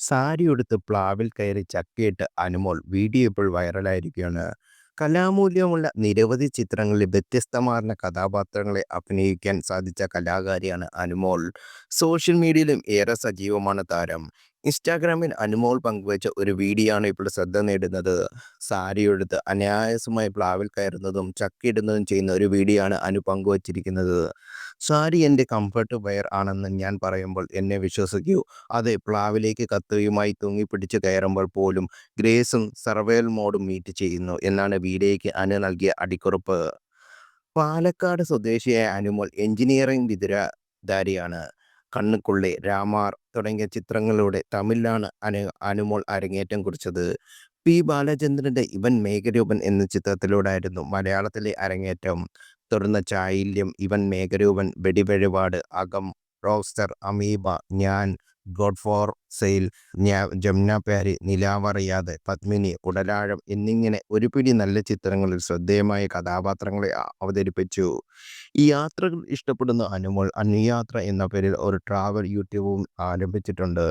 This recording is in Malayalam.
സാരിയുടുത്ത് പ്ലാവിൽ കയറി ചക്കയിട്ട് അനുമോൾ വീഡിയോ ഇപ്പോൾ വൈറലായിരിക്കുകയാണ്. കലാമൂല്യമുള്ള നിരവധി ചിത്രങ്ങളിൽ വ്യത്യസ്തമാർന്ന കഥാപാത്രങ്ങളെ അഭിനയിക്കാൻ സാധിച്ച കലാകാരിയാണ് അനുമോൾ. സോഷ്യൽ മീഡിയയിലും ഏറെ സജീവമാണ് താരം. ഇൻസ്റ്റാഗ്രാമിൽ അനുമോൾ പങ്കുവച്ച ഒരു വീഡിയോ ആണ് ഇപ്പോൾ ശ്രദ്ധ നേടുന്നത്. സാരിയുടുത്ത് അനായാസമായി പ്ലാവിൽ കയറുന്നതും ചക്കിയിടുന്നതും ചെയ്യുന്ന ഒരു വീഡിയോ ആണ് അനു പങ്കുവച്ചിരിക്കുന്നത്. സാരി എന്റെ കംഫർട്ട് വെയർ ആണെന്ന് ഞാൻ പറയുമ്പോൾ എന്നെ വിശ്വസിക്കൂ. അതെ പ്ലാവിലേക്ക് കത്രികയുമായി തൂങ്ങിപ്പിടിച്ച് കയറുമ്പോൾ പോലും ഗ്രേസും സർവേൽ മോഡും മീറ്റ് ചെയ്യുന്നു എന്നാണ് വീഡിയോയ്ക്ക് അനു നൽകിയ അടിക്കുറിപ്പ്. പാലക്കാട് സ്വദേശിയായ അനുമോൾ എഞ്ചിനീയറിംഗ് ബിരുദധാരിയാണ്. കണ്ണുക്കുള്ളി, രാമാർ തുടങ്ങിയ ചിത്രങ്ങളിലൂടെ തമിഴിലാണ് അനു അനുമോൾ അരങ്ങേറ്റം കുറിച്ചത്. പി. ബാലചന്ദ്രന്റെ ഇവൻ മേഘരൂപൻ എന്ന ചിത്രത്തിലൂടെയായിരുന്നു മലയാളത്തിലെ അരങ്ങേറ്റം. തുടർന്ന് ചായില്യം, ഇവൻ മേഘരൂപൻ, വെടിവഴിപാട്, അകം, റോസ്റ്റർ അമീബ, ഞാൻ, God for sale, Jamuna Pyari, Nilavariyathe, Padmini Udalazham എന്നിങ്ങനെ ഒരു പിടി നല്ല ചിത്രങ്ങളിൽ ശ്രദ്ധേയമായ കഥാപാത്രങ്ങളെ അവതരിപ്പിച്ചു. ഈ യാത്രകൾ ഇഷ്ടപ്പെടുന്ന അനുമോൾ അനുയാത്ര എന്ന പേരിൽ ഒരു ട്രാവൽ യൂട്യൂബും ആരംഭിച്ചിട്ടുണ്ട്.